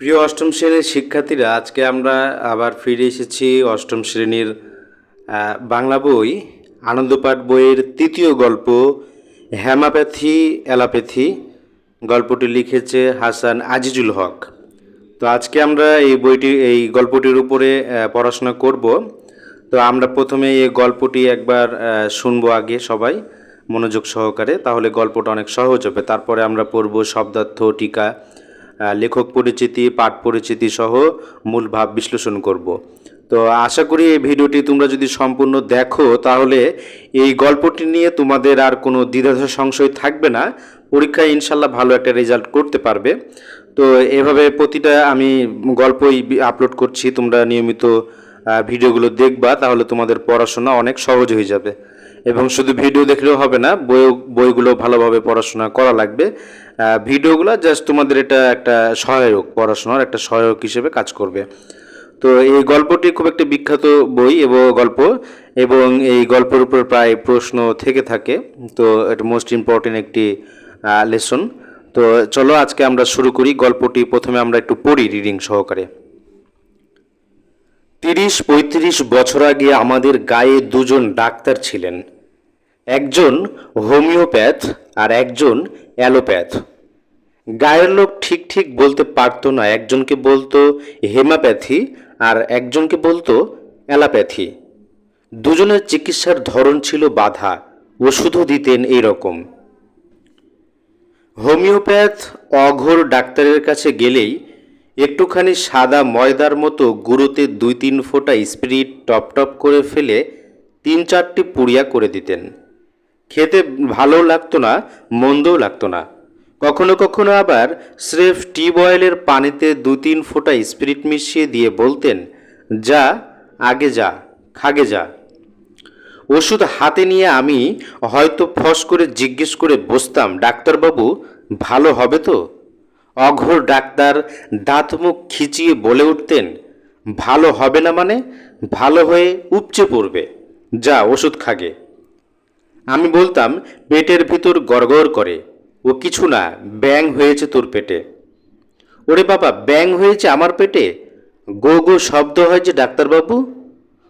প্রিয় অষ্টম শ্রেণির শিক্ষার্থীরা, আজকে আমরা আবার ফিরে এসেছি অষ্টম শ্রেণির বাংলা বই, আনন্দপাঠ বইয়ের তৃতীয় গল্প হ্যামাপ্যাথি অ্যালাপ্যাথি। গল্পটি লিখেছে হাসান আজিজুল হক। তো আজকে আমরা এই বইটি, এই গল্পটির উপরে পড়াশোনা করব। তো আমরা প্রথমে এই গল্পটি একবার শুনব আগে সবাই, মনোযোগ সহকারে। তাহলে গল্পটা অনেক সহজ হবে। তারপরে আমরা পড়ব শব্দার্থ টিকা। লেখক পরিচিতি, পাঠ পরিচিতি সহ মূল ভাব বিশ্লেষণ করব। তো আশা করি এই ভিডিওটি তোমরা যদি সম্পূর্ণ দেখো, তাহলে এই গল্পটি নিয়ে তোমাদের আর কোনো দ্বিধাধা সংশয় থাকবে না। পরীক্ষায় ইনশাল্লাহ ভালো একটা রেজাল্ট করতে পারবে। তো এভাবে প্রতিটা আমি গল্পই আপলোড করছি, তোমরা নিয়মিত ভিডিওগুলো দেখবা, তাহলে তোমাদের পড়াশোনা অনেক সহজ হয়ে যাবে। এবং শুধু ভিডিও দেখলেও হবে না, বই, বইগুলো ভালোভাবে পড়াশোনা করা লাগবে। ভিডিওগুলো জাস্ট তোমাদের এটা একটা সহায়ক, পড়াশোনার একটা সহায়ক হিসেবে কাজ করবে। তো এই গল্পটি খুব একটা বিখ্যাত বই এবং গল্প এবং এই গল্পের উপর প্রায় প্রশ্ন থেকে থাকে। তো এটা মোস্ট ইম্পর্টেন্ট একটি লেসন তো চলো আজকে আমরা শুরু করি। গল্পটি প্রথমে আমরা একটু পড়ি রিডিং সহকারে। তিরিশ পঁয়ত্রিশ বছর আগে আমাদের গায়ে দুজন ডাক্তার ছিলেন। একজন হোমিওপ্যাথ আর একজন অ্যালোপ্যাথ। গায়ের লোক ঠিক ঠিক বলতে পারতো না, একজনকে বলতো হেমাপ্যাথি আর একজনকে বলতো অ্যালোপ্যাথি। দুজনের চিকিৎসার ধরন ছিল বাধা, ওষুধও দিতেন এই রকম হোমিওপ্যাথ অঘোর ডাক্তারের কাছে গেলেই একটুখানি সাদা ময়দার মতো গুঁড়োতে দুই তিন ফোঁটা স্পিরিট টপ টপ করে ফেলে তিন চারটি পুড়িয়া করে দিতেন। খেতে ভালো লাগতো না, মন্দও লাগতো না। কখনো কখনো আবার স্রেফ টিউব অয়েলের পানিতে দু তিন ফোঁটা স্পিরিট মিশিয়ে দিয়ে বলতেন, যা, আগে যা, খাগে যা। ওষুধ হাতে নিয়ে আমি হয়তো ফস করে জিজ্ঞেস করে বসতাম, ডাক্তারবাবু, ভালো হবে তো? অঘোর ডাক্তার দাঁত মুখ খিচিয়ে বলে উঠতেন, ভালো হবে না মানে? ভালো হয়ে উপচে পড়বে। যা, ওষুধ খাগে। আমি বলতাম, পেটের ভিতর গড়গড় করে। ও কিছু না, ব্যাং হয়েছে তোর পেটে। ওরে বাবা, ব্যাং হয়েছে আমার পেটে? গো গো শব্দ হয় যে ডাক্তারবাবু?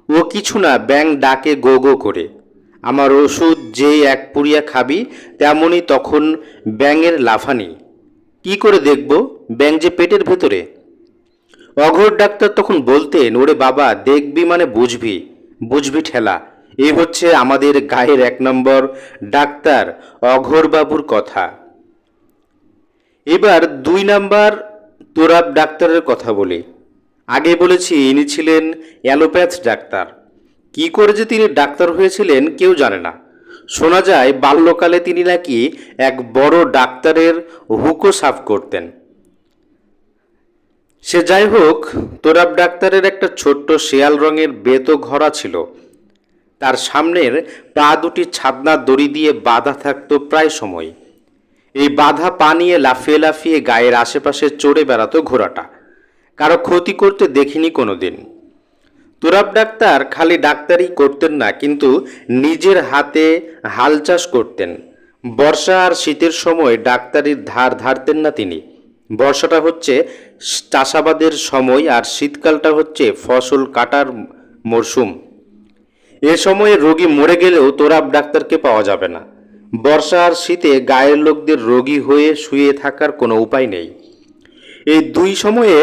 ও কিছু না, ব্যাং ডাকে গো গো করে। আমার ওষুধ যে এক পুরিয়া খাবি তেমনই তখন ব্যাঙের লাফানি। কি করে দেখব? ব্যাং যে পেটের ভেতরে। অঘোর ডাক্তার তখন বলতেন, ওরে বাবা, দেখবি মানে বুঝবি বুঝবি ঠেলা। এই হচ্ছে আমাদের গায়ের এক নম্বর ডাক্তার অঘোরবাবুর কথা। এবার দুই নাম্বার তোরাব ডাক্তারের কথা বলি। আগে বলেছি, ইনি ছিলেন অ্যালোপ্যাথ ডাক্তার। কি করে যে তিনি ডাক্তার হয়েছিলেন কেউ জানে না। শোনা যায়, বাল্যকালে তিনি নাকি এক বড় ডাক্তারের হুকো সাফ করতেন। সে যাই হোক, তোরাব ডাক্তারের একটা ছোট্ট শেয়াল রঙের বেত ঘরা ছিল। তার সামনের পা দুটি ছাদনা দড়ি দিয়ে বাঁধা থাকতো প্রায় সময়। এই বাধা পা নিয়ে লাফিয়ে লাফিয়ে গায়ের আশেপাশে চড়ে বেড়াতো ঘোড়াটা। কারও ক্ষতি করতে দেখিনি কোনোদিন। তুরাব ডাক্তার খালি ডাক্তারই করতেন না, কিন্তু নিজের হাতে হাল চাষ করতেন। বর্ষা আর শীতের সময় ডাক্তারির ধার ধারতেন না তিনি। বর্ষাটা হচ্ছে চাষাবাদের সময় আর শীতকালটা হচ্ছে ফসল কাটার মরশুম এ সময়ে রোগী মরে গেলেও তোরাব ডাক্তারকে পাওয়া যাবে না। বর্ষা আর শীতে গায়ের লোকদের রোগী হয়ে শুয়ে থাকার কোনো উপায় নেই। এই দুই সময়ে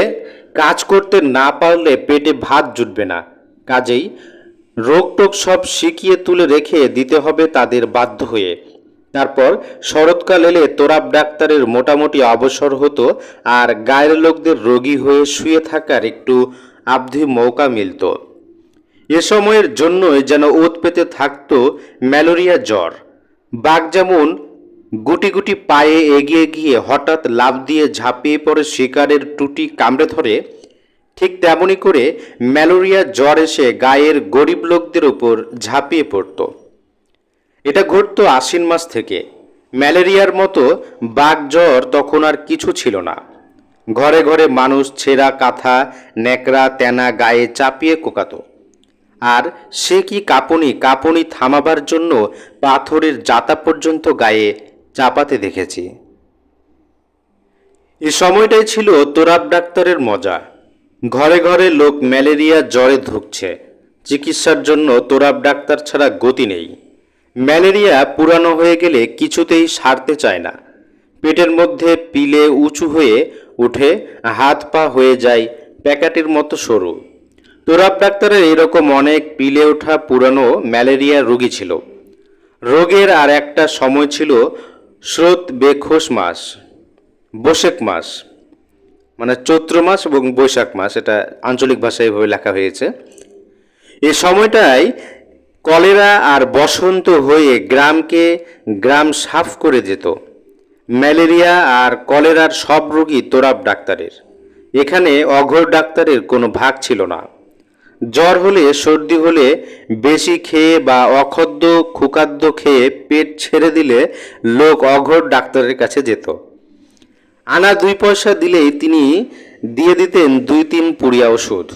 কাজ করতে না পারলে পেটে ভাত জুটবে না। কাজেই রোগ টোগ সব শিখিয়ে তুলে রেখে দিতে হবে তাদের বাধ্য হয়ে। তারপর শরৎকাল এলে তোরাব ডাক্তারের মোটামুটি অবসর হতো আর গায়ের লোকদের রোগী হয়ে শুয়ে থাকার একটু আবধি মৌকা মিলতো। এ সময়ের জন্যই যেন ওত পেতে থাকতো ম্যালেরিয়া জ্বর। বাঘ যেমন গুটি গুটি পায়ে এগিয়ে গিয়ে হঠাৎ লাফ দিয়ে ঝাঁপিয়ে পড়ে শিকারের টুটি কামড়ে ধরে, ঠিক তেমনি করে ম্যালেরিয়া জ্বর এসে গায়ের গরিব লোকদের ওপর ঝাঁপিয়ে পড়ত। এটা ঘটতো আশ্বিন মাস থেকে। ম্যালেরিয়ার মতো বাঘ জ্বর তখন আর কিছু ছিল না। ঘরে ঘরে মানুষ ছেঁড়া, কাঁথা, ন্যাকড়া, তেনা গায়ে চাপিয়ে কোকাতো। আর সে কি কাঁপুনি কাঁপুনি থামাবার জন্য পাথরের জাতা পর্যন্ত গায়ে চাপাতে দেখেছি। এ সময়টাই ছিল তোরাব ডাক্তারের মজা। ঘরে ঘরে লোক ম্যালেরিয়া জ্বরে ধুকছে। চিকিৎসার জন্য তোরাব ডাক্তার ছাড়া গতি নেই। ম্যালেরিয়া পুরানো হয়ে গেলে কিছুতেই সারতে চায় না। পেটের মধ্যে পিলে উঁচু হয়ে উঠে হাত পা হয়ে যায় প্যাকেটের মতো সরু। তোরাব ডাক্তারের এরকম অনেক পিলে ওঠা পুরানো ম্যালেরিয়া রোগী ছিল। রোগের আর একটা সময় ছিল স্রোত, বেখোশ মাস বৈশাখ মাস মানে চৈত্র মাস এবং বৈশাখ মাস, এটা আঞ্চলিক ভাষায় এভাবে লেখা হয়েছে। এ সময়টায় কলেরা আর বসন্ত হয়ে গ্রামকে গ্রাম সাফ করে যেত। ম্যালেরিয়া আর কলেরার সব রোগী তোরাব ডাক্তারের। এখানে অঘোর ডাক্তারের কোনো ভাগ ছিল না। জ্বর হলে, সর্দি হলে বেশি খেয়ে বা অখাদ্য, ক্ষুকাদ্য খেয়ে পেট ছেড়ে দিলে লোক অঘোর ডাক্তারের কাছে যেত। আনা দুই পয়সা দিলেই তিনি দিয়ে দিতেন দুই তিন পুড়িয়া ওষুধ।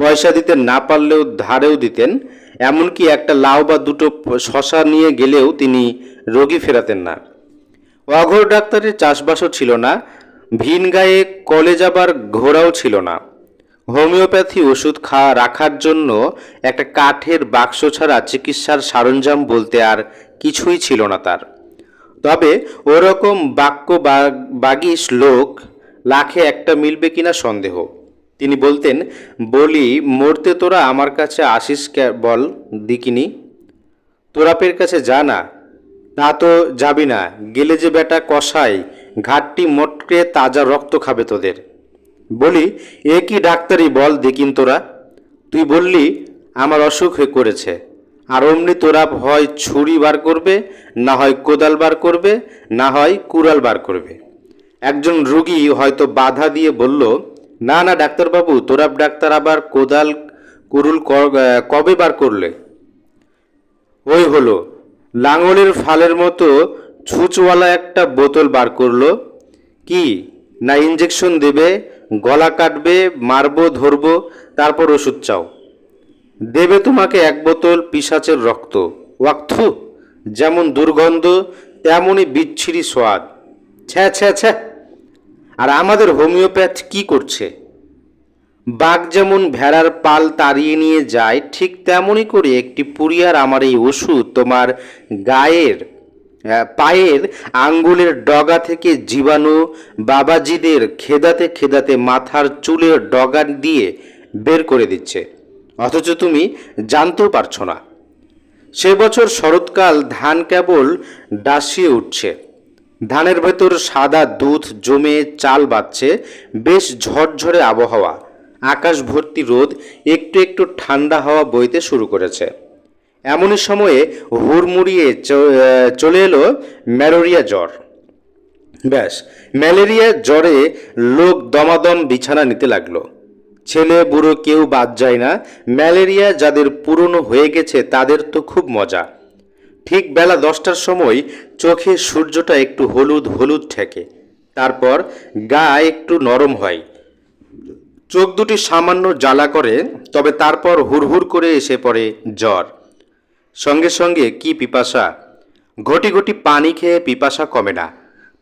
পয়সা দিতে না পারলেও ধারেও দিতেন, এমনকি একটা লাউ বা দুটো শশা নিয়ে গেলেও তিনি রোগী ফেরাতেন না। অঘোর ডাক্তারের চাষবাসও ছিল না ভিন গায়ে কলে যাবার ঘোড়াও ছিল না। হোমিওপ্যাথি ওষুধ খাওয়া রাখার জন্য একটা কাঠের বাক্স ছাড়া চিকিৎসার সরঞ্জাম বলতে আর কিছুই ছিল না তার। তবে ওরকম বাক্য বাগিস লোক লাখে একটা মিলবে কিনা সন্দেহ। তিনি বলতেন, বলি, মরতে তোরা আমার কাছে আসিস বল, দিকিনি। তোরাপের কাছে যা না, তা তো যাবি না। গেলে যে বেটা কষাই ঘাটটি মোটকে তাজা রক্ত খাবে তোদের। বলি, এ কি ডাক্তারি বল দেখিন তোরা? তুই বললি, আমার অসুখ হয়ে করেছে। আর অমনি তোরা হয় ছুরি বার করবে, না হয় কোদাল বার করবে, না হয় কুড়াল বার করবে। একজন রুগী হয়তো বাধা দিয়ে বলল, না না, ডাক্তারবাবু তোরাব ডাক্তার আবার কোদাল কুরুল কবে বার করলে? ওই হলো। লাঙলের ফালের মতো ছুঁচওয়ালা একটা বোতল বার করল। কি, না ইঞ্জেকশন দেবে? গলা কাটবে, মারবো, ধরবো, তারপর ওষুধ চাও। দেবে তোমাকে এক বোতল পিসাচের রক্ত। ওয়াক্থু যেমন দুর্গন্ধ, তেমনই বিচ্ছিরি সোয়াদ ছ্যা ছ্যা ছ্যা। আর আমাদের হোমিওপ্যাথ কি করছে? বাঘ যেমন ভেড়ার পাল তাড়িয়ে নিয়ে যায়, ঠিক তেমনই করে একটি পুরিয়ার আমার এই ওষুধ তোমার গায়ের পায়ের আঙ্গুলের ডগা থেকে জীবাণু বাবাজিদের খেদাতে খেদাতে মাথার চুলের ডগা দিয়ে বের করে দিচ্ছে। অথচ তুমি জানতেও পারছ না। সে বছর শরৎকাল ধান কেবল ডাসিয়ে উঠছে। ধানের ভেতর সাদা দুধ জমে চাল বাচ্ছে বেশ ঝরঝরে আবহাওয়া। আকাশ ভর্তি রোদ, একটু একটু ঠান্ডা হাওয়া বইতে শুরু করেছে। এমনই সময়ে হুড়মুড়িয়ে চলে এলো ম্যালেরিয়া জ্বর। ব্যাস, ম্যালেরিয়া জ্বরে লোক দমাদম বিছানা নিতে লাগল। ছেলে, বুড়ো কেউ বাদ যায় না। ম্যালেরিয়া যাদের পুরনো হয়ে গেছে, তাদের তো খুব মজা। ঠিক বেলা দশটার সময় চোখে সূর্যটা একটু হলুদ হলুদ ঠেকে। তারপর গা একটু নরম হয়। চোখ দুটি সামান্য জ্বালা করে, তবে তারপর হুড়হুড় করে এসে পড়ে জ্বর। সঙ্গে সঙ্গে কি পিপাসা? ঘটি ঘটি পানি খেয়ে পিপাসা কমে না।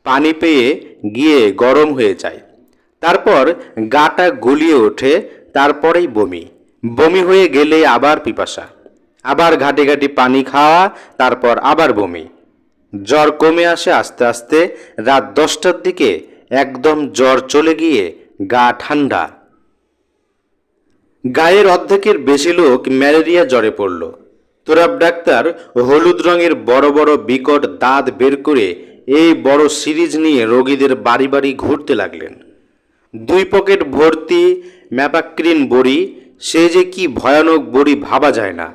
পানি পেয়ে গিয়ে গরম হয়ে যায়। তারপর গাটা গুলিয়ে ওঠে, তারপরেই বমি। বমি হয়ে গেলে আবার পিপাসা। আবার ঘাটে ঘাটি পানি খাওয়া, তারপর আবার বমি। জ্বর কমে আসে আস্তে আস্তে। রাত দশটার দিকে একদম জ্বর চলে গিয়ে গা ঠান্ডা। গায়ের অর্ধেকের বেশি লোক ম্যালেরিয়া জ্বরে পড়ল। তোরাব ডাক্তার হলুদ রঙের বড় বড় বিকট দাঁত বের করে এই বড় সিরিজ নিয়ে রোগীদের বাড়ি বাড়ি ঘুরতে লাগলেন। দুই পকেট ভর্তি ম্যাপাক্রিন বড়ি, সে যে কি ভয়ানক বড়ি ভাবা যায় না।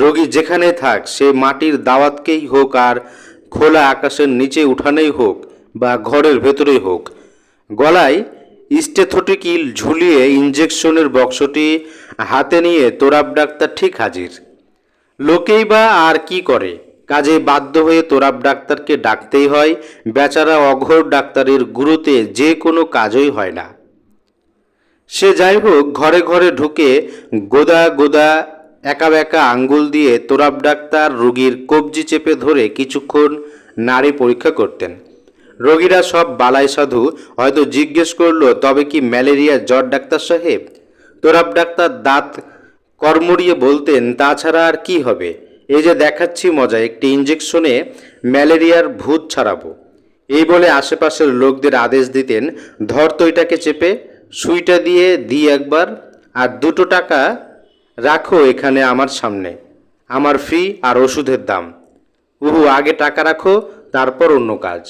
রোগী যেখানে থাক, সে মাটির দাওয়াতকেই হোক আর খোলা আকাশের নিচে উঠানেই হোক বা ঘরের ভেতরেই হোক। গলায় স্টেথোটিকিল ঝুলিয়ে ইঞ্জেকশনের বক্সটি হাতে নিয়ে তোরাব ডাক্তার ঠিক হাজির। লোকেই বা আর কি করে? কাজে বাধ্য হয়ে তোরাব ডাক্তারকে ডাকতেই হয়, বেচারা অঘোর ডাক্তারের গুরুতে যে কোনো কাজই হয় না। সে যাই হোক, ঘরে ঘরে ঢুকে গোদা গোদা একা বেকা আঙ্গুল দিয়ে তোরাব ডাক্তার রোগীর কবজি চেপে ধরে কিছুক্ষণ নাড়ি পরীক্ষা করতেন। রোগীরা সব বালাই সাধু, হয়তো জিজ্ঞেস করল, তবে কি ম্যালেরিয়া জ্বর ডাক্তার সাহেব? তোরাব ডাক্তার দাঁত কর্মড়িয়ে বলতেন, তাছাড়া আর কি হবে? এই যে দেখাচ্ছি মজা, একটি ইঞ্জেকশনে ম্যালেরিয়ার ভূত ছাড়াবো। এই বলে আশেপাশের লোকদের আদেশ দিতেন, ধর তৈটাকে চেপে, সুইটা দিয়ে দিই একবার, আর দুটো টাকা রাখো এখানে আমার সামনে। আমার ফি আর ওষুধের দাম। উহু, আগে টাকা রাখো, তারপর অন্য কাজ।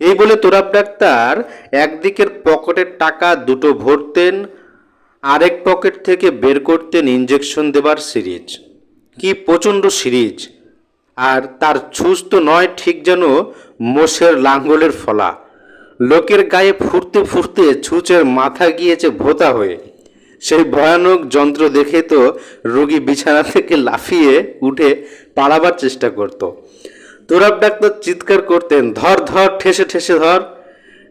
এই বলে তোরাব ডাক্তার একদিকের পকেটের টাকা দুটো ভরতেন আরেক পকেট থেকে বের করতেন ইঞ্জেকশন দেবার সিরিজ। কি প্রচণ্ড সিরিজ। আর তার ছুঁচ তো নয়, ঠিক যেন মোষের লাঙ্গলের ফলা। লোকের গায়ে ফুরতে ফুরতে ছুঁচের মাথা গিয়েছে ভোতা হয়ে। সেই ভয়ানক যন্ত্র দেখে তো রোগী বিছানা থেকে লাফিয়ে উঠে পালাবার চেষ্টা করত। তোরাব ডাক্তার চিৎকার করতেন, ধর ধর, ঠেসে ঠেসে, ধর।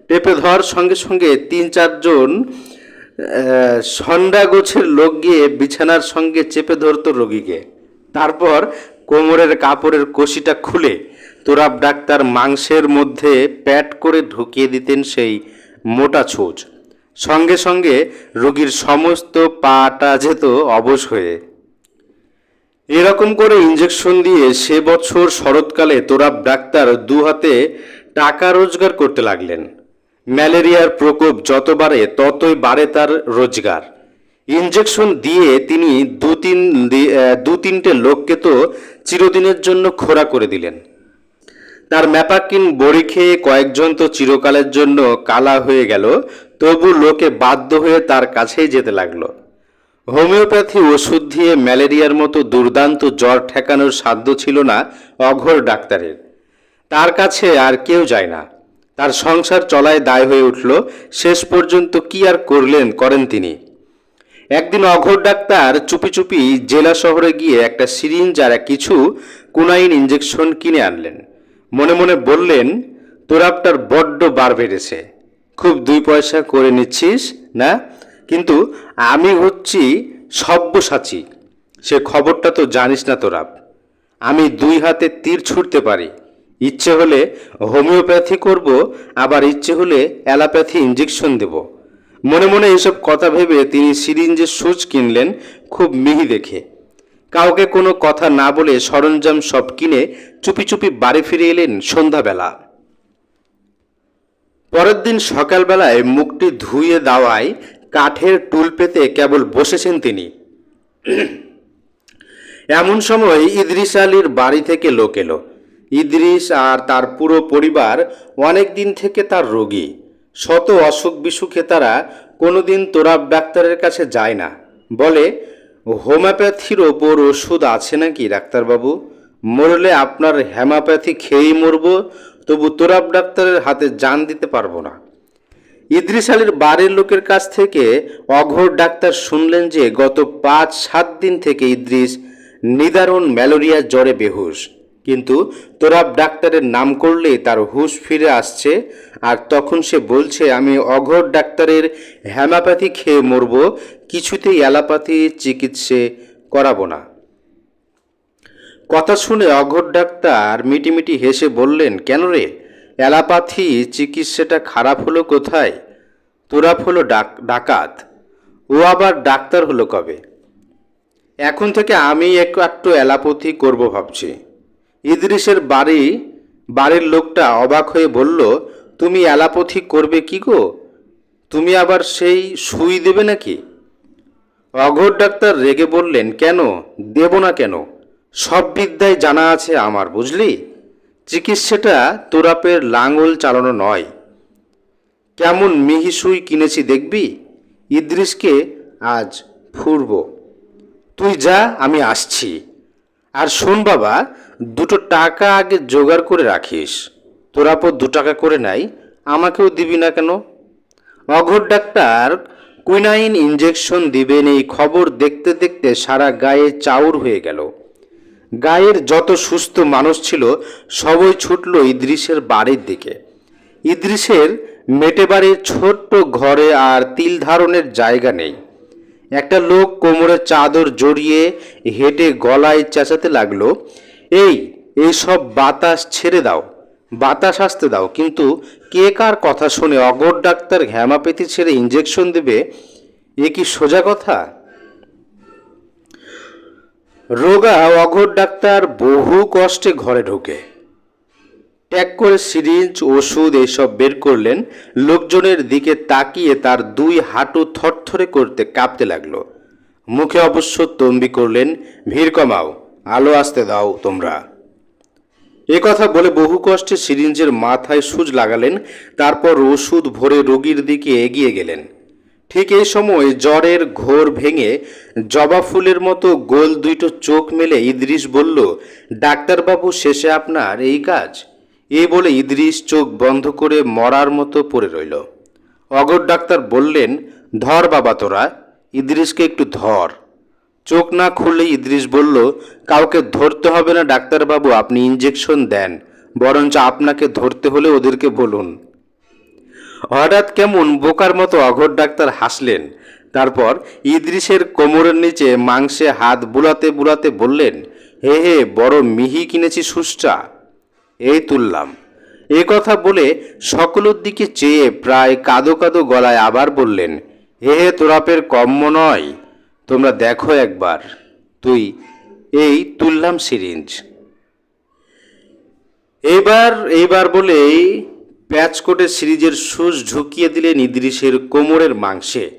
টেপে ধর, সঙ্গে সঙ্গে তিন, চারজন সন্ডা গোছের লোক গিয়ে বিছানার সঙ্গে চেপে ধরত রোগীকে। তারপর কোমরের কাপড়ের কষিটা খুলে তোরাব ডাক্তার মাংসের মধ্যে প্যাট করে ঢুকিয়ে দিতেন সেই মোটা ছুঁচ। সঙ্গে সঙ্গে রোগীর সমস্ত পাটা যেত অবশ হয়ে। এরকম করে ইঞ্জেকশন দিয়ে সে বছর শরৎকালে তোরাব ডাক্তার দু হাতে টাকা রোজগার করতে লাগলেন। ম্যালেরিয়ার প্রকোপ যত বাড়ে, ততই বাড়ে তার রোজগার। ইঞ্জেকশন দিয়ে তিনি দু তিন দু তিনটে লোককে তো চিরদিনের জন্য খোরা করে দিলেন। তার ম্যাপাকিন বড়ি খেয়ে কয়েকজন তো চিরকালের জন্য কালা হয়ে গেল, তবু লোকে বাধ্য হয়ে তার কাছেই যেতে লাগল। হোমিওপ্যাথি ওষুধ দিয়ে ম্যালেরিয়ার মতো দুর্দান্ত জ্বর ঠেকানোর সাধ্য ছিল না অঘোর ডাক্তারের। তার কাছে আর কেউ যায় না। তার সংসার চলায় দায় হয়ে উঠল, শেষ পর্যন্ত কি আর করলেন করেন তিনি। একদিন অঘোর ডাক্তার চুপি চুপি জেলা শহরে গিয়ে একটা সিরিঞ্জ আর কিছু কুনাইন ইঞ্জেকশন কিনে আনলেন। মনে মনে বললেন তোরাপটার বড্ড বার বেড়েছে। খুব দুই পয়সা করে নিচ্ছিস, না? কিন্তু আমি হচ্ছি সব্যসাচী। সে খবরটা তো জানিস না তোরাপ আমি দুই হাতে তীর ছুটতে পারি। ইচ্ছে হলে হোমিওপ্যাথি করব, আবার ইচ্ছে হলে অ্যালোপ্যাথি ইঞ্জেকশন দেব। মনে মনে এসব কথা ভেবে তিনি সিরিঞ্জের সুচ কিনলেন খুব মিহি দেখে। কাউকে কোনো কথা না বলে সরঞ্জাম সব কিনে চুপি চুপি বাড়ি ফিরে এলেন সন্ধ্যাবেলা। পরের দিন সকালবেলায় মুখটি ধুয়ে দেওয়ায় কাঠের টুল পেতে কেবল বসেছেন তিনি। এমন সময় ইদ্রিস আলীর বাড়ি থেকে লোক এলো। ইদ্রিস আর তার পুরো পরিবার অনেক দিন থেকে তার রোগী। শত অসুখ বিসুখে তারা কোনোদিন তোরাব ডাক্তারের কাছে যায় না। বলে, হোমিওপ্যাথির ওপর ওষুধ আছে নাকি ডাক্তারবাবু? মরলে আপনার হেমাপ্যাথি খেয়েই মরব, তবু তোরাব ডাক্তারের হাতে জান দিতে পারব না। ইদ্রিস আলীর বাড়ির লোকের কাছ থেকে অঘোর ডাক্তার শুনলেন যে গত পাঁচ সাত দিন থেকে ইদ্রিস নিদারুণ ম্যালেরিয়া জ্বরে বেহুশ। কিন্তু তোরাব ডাক্তারের নাম করলেই তার হুশ ফিরে আসছে। আর তখন সে বলছে, আমি অঘোর ডাক্তারের হ্যামাপ্যাথি খেয়ে মরব, কিছুতেই অ্যালোপ্যাথি চিকিৎসে করাবো না। কথা শুনে অঘর ডাক্তার মিটিমিটি হেসে বললেন, কেন রে? অ্যালাপাথি চিকিৎসাটা খারাপ হলো কোথায়? তোরাপ হলো ডাক, ডাকাত। ও আবার ডাক্তার হলো কবে? এখন থেকে আমি একটু অ্যালাপথি করব ভাবছি। ইদ্রিসের বাড়ি, বাড়ির লোকটা অবাক হয়ে বলল, তুমি অ্যালাপথি করবে কি গো? তুমি আবার সেই সুই দেবে নাকি? অঘোর ডাক্তার রেগে বললেন, কেন? দেব না কেন? সব বিদ্যায় জানা আছে আমার, বুঝলি? চিকিৎসাটা তোরাপের লাঙল চালানো নয়। কেমন মিহি সুই কিনেছি দেখবি? ইদ্রিসকে আজ ফুরব। তুই যা, আমি আসছি। আর শোন বাবা দুটো টাকা আগে জোগাড় করে রাখিস। তোরাপো দু টাকা করে নাই, আমাকেও দিবি না কেন? অঘর ডাক্তার কুইনাইন ইঞ্জেকশন দিবেন এই খবর দেখতে দেখতে সারা গায়ে চাউর হয়ে গেল। গায়ের যত সুস্থ মানুষ ছিল, সবই ছুটল ইদ্রিসের বাড়ির দিকে। ইদ্রিসের মেটে বাড়ির ছোট্ট ঘরে আর তিল ধারণের জায়গা নেই। একটা লোক কোমরে চাদর জড়িয়ে হেঁটে গলায় চেঁচাতে লাগল এই এই সব বাতাস ছেড়ে দাও, বাতাস আসতে দাও। কিন্তু কে কার কথা শুনে অগর ডাক্তার ঘ্যামাপেতি ছেড়ে ইঞ্জেকশন দেবে? এ কি সোজা কথা? রোগা অঘর ডাক্তার বহু কষ্টে ঘরে ঢোকে। ট্যাগ করে সিরিঞ্জ, ওষুধ এইসব বের করলেন। লোকজনের দিকে তাকিয়ে তার দুই হাঁটু থরথরে করতে কাঁপতে লাগল। মুখে অবশ্য তম্বি করলেন, ভিড় কমাও। আলো আসতে দাও তোমরা। এ কথা বলে বহু কষ্টে সিরিঞ্জের মাথায় সুচ লাগালেন, তারপর ওষুধ ভরে রোগীর দিকে এগিয়ে গেলেন। ঠিক এই সময় জ্বরের ঘোর ভেঙে জবা ফুলের মতো গোল দুইটো চোখ মেলে ইদ্রিস বলল, ডাক্তারবাবু, শেষে আপনার এই কাজ? এই বলে ইদ্রিস চোখ বন্ধ করে মরার মতো পড়ে রইল। অগর ডাক্তার বললেন, ধর বাবা তোরা ইদ্রিসকে একটু ধর। চোখ না খুললে ইদ্রিস বলল, কাউকে ধরতে হবে না, ডাক্তারবাবু, আপনি ইঞ্জেকশন দেন। বরঞ্চ আপনাকে ধরতে হলে ওদেরকে বলুন। হঠাৎ কেমন বোকার মতো অঘর ডাক্তার হাসলেন। তারপর ইদ্রিসের কোমরের নিচে মাংসে হাত বুলাতে বুলাতে বললেন, হে হে, বড় মিহি কিনেছি সুষ্টা এই তুললাম। এ কথা বলে সকলের দিকে চেয়ে প্রায় কাদো কাদো গলায় আবার বললেন, হে হে, তোরাপের কম্য নয়। তোমরা দেখো একবার। তুই এই তুললাম সিরিঞ্জ। এইবার এইবার বলেই প্যাচকোটে সিরিজের সুচ ঝুঁকিয়ে দিলেন ইদ্রিসের কোমরের মাংসে।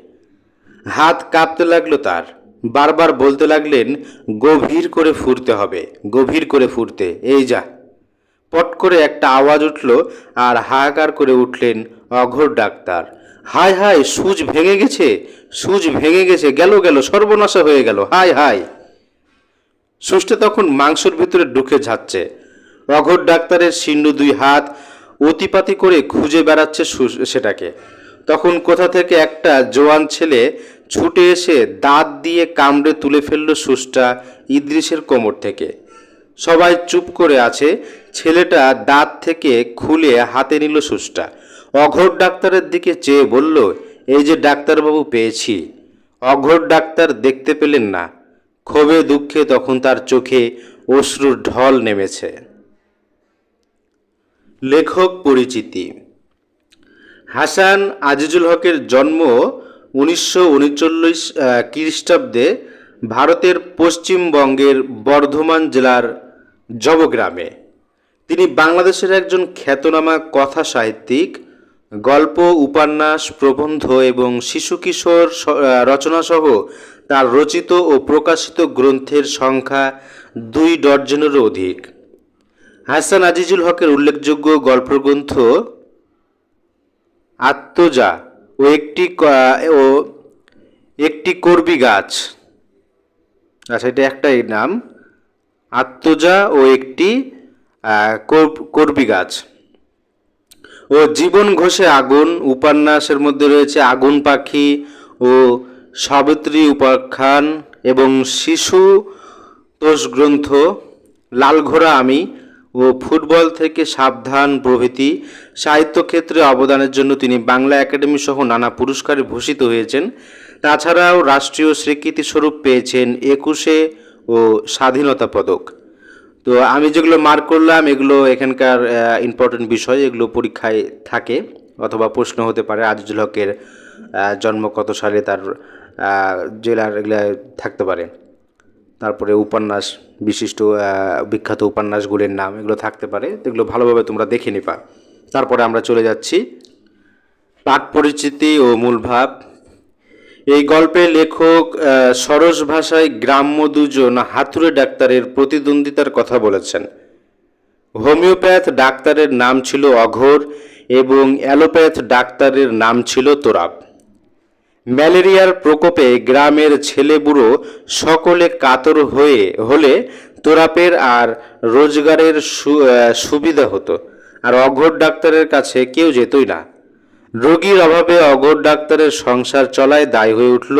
হাত কাঁপতে লাগল তার। বারবার বলতে লাগলেন, গভীর করে ফুরতে হবে, গভীর করে ফুরতে। এই যা। পট করে একটা আওয়াজ উঠল আর হাহাকার করে উঠলেন অঘোর ডাক্তার। হায় হায়, সুচ ভেঙে গেছে, সুচ ভেঙে গেছে, গেল গেল, সর্বনাশা হয়ে গেল, হায় হায়। সুচটা তখন মাংসর ভিতরে ঢুকে যাচ্ছে। অঘোর ডাক্তারের শীর্ণ দুই হাত অতিপাতি করে খুঁজে বেড়াচ্ছে সেটাকে। তখন কোথা থেকে একটা জোয়ান ছেলে ছুটে এসে দাঁত দিয়ে কামড়ে তুলে ফেলল সুসটা ইদ্রিসের কোমর থেকে। সবাই চুপ করে আছে, ছেলেটা দাঁত থেকে খুলে হাতে নিল সুসটা অঘোর ডাক্তারের দিকে চেয়ে বলল, এই যে ডাক্তারবাবু পেয়েছি। অঘোর ডাক্তার দেখতে পেলেন না। ক্ষোভে দুঃখে তখন তার চোখে অশ্রুর ঢল নেমেছে। লেখক পরিচিতি। হাসান আজিজুল হকের জন্ম উনিশশো উনচল্লিশ খ্রিস্টাব্দে ভারতের পশ্চিমবঙ্গের বর্ধমান জেলার জবগ্রামে। তিনি বাংলাদেশের একজন খ্যাতনামা কথা সাহিত্যিক গল্প, উপন্যাস, প্রবন্ধ এবং শিশু কিশোর রচনাসহ তার রচিত ও প্রকাশিত গ্রন্থের সংখ্যা দুই ডজনেরও অধিক। হাসান আজিজুল হকের উল্লেখযোগ্য গল্পগ্রন্থ আত্মজা ও একটি ও একটি করবি গাছ। আচ্ছা এটা একটাই নাম। আত্মজা ও একটি করবি গাছ। ও জীবন ঘোষে আগুন, উপন্যাসের মধ্যে রয়েছে আগুন পাখি ও সাবিত্রী উপাখ্যান এবং শিশু তোষ গ্রন্থ লালঘোড়া আমি ও ফুটবল থেকে সাবধান প্রভৃতি সাহিত্যক্ষেত্রে অবদানের জন্য তিনি বাংলা একাডেমি সহ নানা পুরস্কারে ভূষিত হয়েছেন। তাছাড়াও রাষ্ট্রীয় স্বীকৃতি স্বরূপ পেয়েছেন একুশে ও স্বাধীনতা পদক। তো আমি যেগুলো মার্ক করলাম, এগুলো এখানকার ইম্পর্টেন্ট বিষয়, এগুলো পরীক্ষায় থাকে অথবা প্রশ্ন হতে পারে। আজিজুল হকের জন্ম কত সালে তার জেলার এগুলো থাকতে পারে। তারপরে উপন্যাস, বিশিষ্ট বিখ্যাত উপন্যাসগুলির নাম এগুলো থাকতে পারে। এগুলো ভালোভাবে তোমরা দেখে নিবা। তারপরে আমরা চলে যাচ্ছি। পাঠ পরিচিতি ও মূল ভাব। এই গল্পে লেখক সরস ভাষায় গ্রাম্য দুজন হাতুড়ে ডাক্তারের প্রতিদ্বন্দ্বিতার কথা বলেছেন। হোমিওপ্যাথ ডাক্তারের নাম ছিল অঘোর এবং অ্যালোপ্যাথ ডাক্তারের নাম ছিল তোরাব। ম্যালেরিয়ার প্রকোপে গ্রামের ছেলেবুড়ো সকলে কাতর হয়ে, হলে তোরাপের আর রোজগারের সুবিধা হতো। আর অঘোর ডাক্তারের কাছে কেউ যেতই না। রোগীর অভাবে অঘোর ডাক্তারের সংসার চলায় দায় হয়ে উঠল।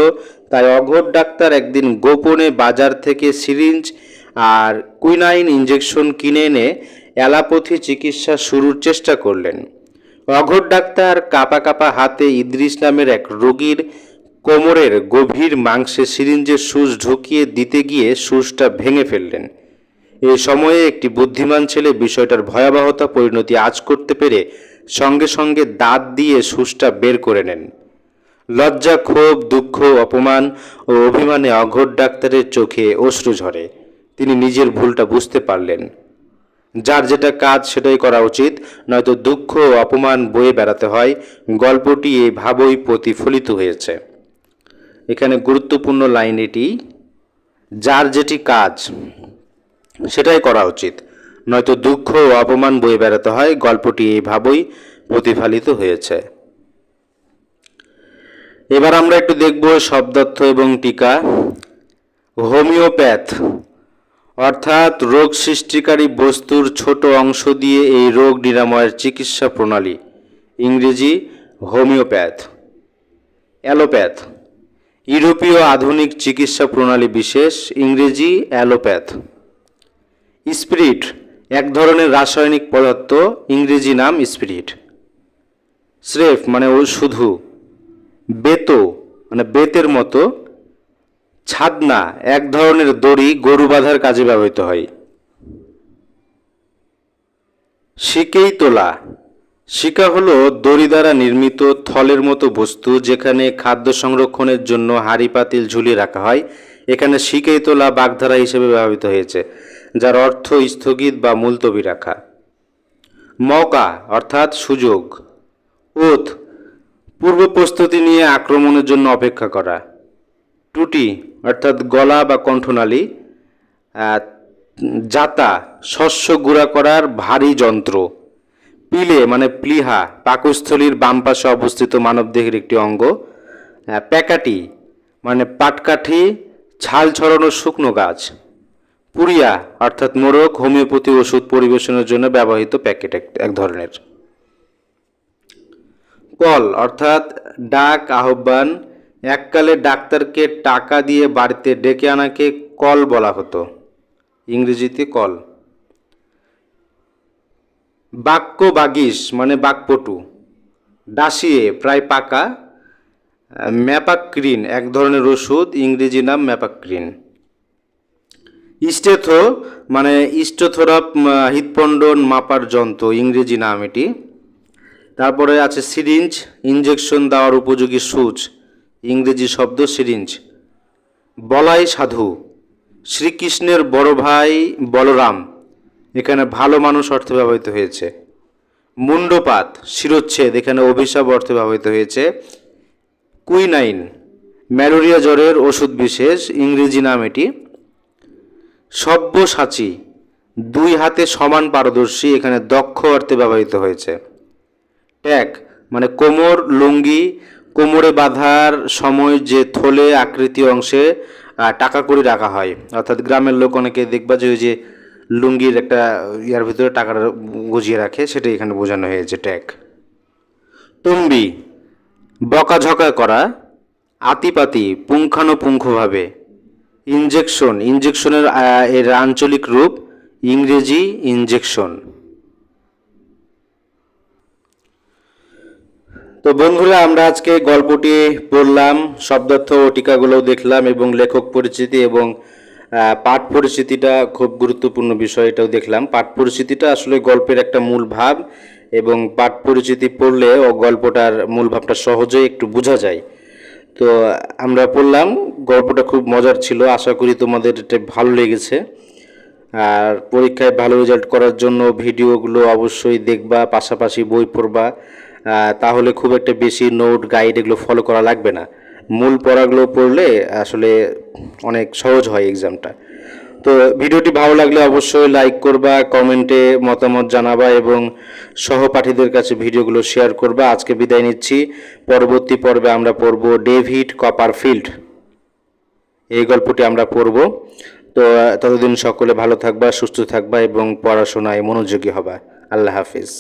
তাই অঘোর ডাক্তার একদিন গোপনে বাজার থেকে সিরিঞ্জ আর কুইনাইন ইঞ্জেকশন কিনে এনে অ্যালাপথি চিকিৎসা শুরুর চেষ্টা করলেন। অঘোর ডাক্তার কাপা কাপা হাতে ইদ্রিস নামের এক রোগীর কোমরের গভীর মাংসে সিরিঞ্জের সুচ ঢুকিয়ে দিতে গিয়ে সুচটা ভেঙে ফেললেন। এই সময়ে একটি বুদ্ধিমান ছেলে বিষয়টার ভয়াবহতা পরিণতি আজ করতে পেরে সঙ্গে সঙ্গে দাঁত দিয়ে সুসটা বের করে নেন। লজ্জা, ক্ষোভ, দুঃখ, অপমান ও অভিমানে অঘোর ডাক্তারের চোখে অশ্রু ঝরে। তিনি নিজের ভুলটা বুঝতে পারলেন। যার যেটা কাজ সেটাই করা উচিত, নয়তো দুঃখ ও অপমান বয়ে বেড়াতে হয়। গল্পটি এই ভাবই প্রতিফলিত হয়েছে। এখানে গুরুত্বপূর্ণ লাইন এটি, যার যেটি কাজ, সেটাই করা উচিত। নয়তো দুঃখ ও অপমান বয়ে বেড়াতে হয়, গল্পটি এইভাবেই প্রতিফলিত হয়েছে। এবার আমরা একটু দেখব শব্দার্থ এবং টিকা। হোমিওপ্যাথ, অর্থাৎ রোগ সৃষ্টিকারী বস্তুর ছোট অংশ দিয়ে এই রোগ নিরাময়ের চিকিৎসা প্রণালী, ইংরেজি হোমিওপ্যাথ। অ্যালোপ্যাথ, ইউরোপীয় আধুনিক চিকিৎসা প্রণালী বিশেষ, ইংরেজি অ্যালোপ্যাথ। স্পিরিট এক ধরনের রাসায়নিক পদার্থ, ইংরেজি নাম স্পিরিট। স্রেফ মানে ও শুধু। বেতো মানে বেতের মতো। ছাদনা এক ধরনের দড়ি গরু বাঁধার কাজে ব্যবহৃত হয়। শিকেই তোলা। শিকা হলো দড়ি দ্বারা নির্মিত থলের মতো বস্তু যেখানে খাদ্য সংরক্ষণের জন্য হাঁড়ি, পাতিল ঝুলিয়ে রাখা হয়। এখানে শিকেই তোলা বাগধারা হিসেবে ব্যবহৃত হয়েছে। যার অর্থ স্থগিত বা মুলতবি রাখা। মৌকা অর্থাৎ সুযোগ। ওথ, পূর্ব প্রস্তুতি নিয়ে আক্রমণের জন্য অপেক্ষা করা। টুটি, অর্থাৎ গলা বা কণ্ঠনালী জাতা, শস্য গুঁড়া করার ভারী যন্ত্র। পিলে মানে প্লিহা, পাকস্থলীর বাম পাশে অবস্থিত মানবদেহের একটি অঙ্গ। প্যাকাটি মানে পাটকাঠি, ছাল ছড়ানো শুকনো গাছ। পুরিয়া, অর্থাৎ মোরগ, হোমিওপ্যাথি ওষুধ পরিবেশনের জন্য ব্যবহৃত প্যাকেট এক- ধরনের। কল, অর্থাৎ ডাক আহ্বান, এককালে ডাক্তারকে টাকা দিয়ে বাড়িতে ডেকে আনাকে কল বলা হতো। ইংরেজিতে কল। বাক্য বাগিস মানে বাকপটু ডাসিয়ে, প্রায় পাকা। ম্যাপাক্রিন, এক ধরনের ওষুধ, ইংরেজি নাম ম্যাপাক্রিন। ইস্টেথো মানে ইস্টোথোরাপ হৃৎপণ্ডন মাপার যন্ত্র, ইংরেজি নাম এটি। তারপরে আছে সিরিঞ্জ ইঞ্জেকশন দেওয়ার উপযোগী সুচ, ইংরেজি শব্দ সিরিঞ্জ। বলাই সাধু, শ্রীকৃষ্ণের বড় ভাই বলরাম, এখানে ভালো মানুষ অর্থে ব্যবহৃত হয়েছে। মুন্ডপাত শিরোচ্ছেদ, এখানে অভিশাপ অর্থে ব্যবহৃত হয়েছে। কুইনাইন, ম্যালেরিয়া জ্বরের ওষুধ বিশেষ, ইংরেজি নাম এটি। সব্যসাচী দুই হাতে সমান পারদর্শী এখানে দক্ষ অর্থে ব্যবহৃত হয়েছে। ট্যাক মানে কোমর, লুঙ্গি, কোমরে বাঁধার সময় যে থলে আকৃতি অংশে টাকা করে রাখা হয়। অর্থাৎ গ্রামের লোক অনেকে দেখবা যে ওই যে লুঙ্গির একটা ইয়ার ভিতরে টাকাটা গুজিয়ে রাখে সেটাই এখানে বোঝানো হয়েছে ট্যাগ। তম্বি, বকাঝকা করা, আতিপাতি, পুঙ্খানুপুঙ্খভাবে। ইনজেকশন ইনজেকশনের এর আঞ্চলিক রূপ ইংরেজি ইনজেকশন তো বন্ধুরা, আমরা আজকে গল্পটি পড়লাম, শব্দার্থ ও টিকাগুলোও দেখলাম এবং লেখক পরিচিতি এবং পাঠ পরিচিতিটা খুব গুরুত্বপূর্ণ বিষয় এটাও দেখলাম। পাঠ পরিচিতিটা আসলে গল্পের একটা মূল ভাব এবং পাঠ পরিচিতি পড়লে ও গল্পটার মূল ভাবটা সহজেই একটু বোঝা যায়। তো আমরা পড়লাম, গল্পটা খুব মজার ছিল, আশা করি তোমাদের এটা ভালো লেগেছে। আর পরীক্ষায় ভালো রেজাল্ট করার জন্য ভিডিওগুলো অবশ্যই দেখবা, পাশাপাশি বই পড়বা। তাহলে খুব একটা বেশি নোট গাইড এগুলো ফলো করা লাগবে না। মূল পড়াগুলো পড়লে আসলে অনেক সহজ হয় এক্সামটা তো ভিডিওটি ভালো লাগলে অবশ্যই লাইক করবা কমেন্টে মতামত জানাবা এবং সহপাঠীদের কাছে ভিডিওগুলো শেয়ার করবা। আজকে বিদায় নিচ্ছি। পরবর্তী পর্বে আমরা পড়ব ডেভিড কপারফিল্ড। এই গল্পটি আমরা পড়ব। তো ততদিন সকলে ভালো থাকবা, সুস্থ থাকবা এবং পড়াশোনায় মনোযোগী হবা। আল্লাহ হাফিজ।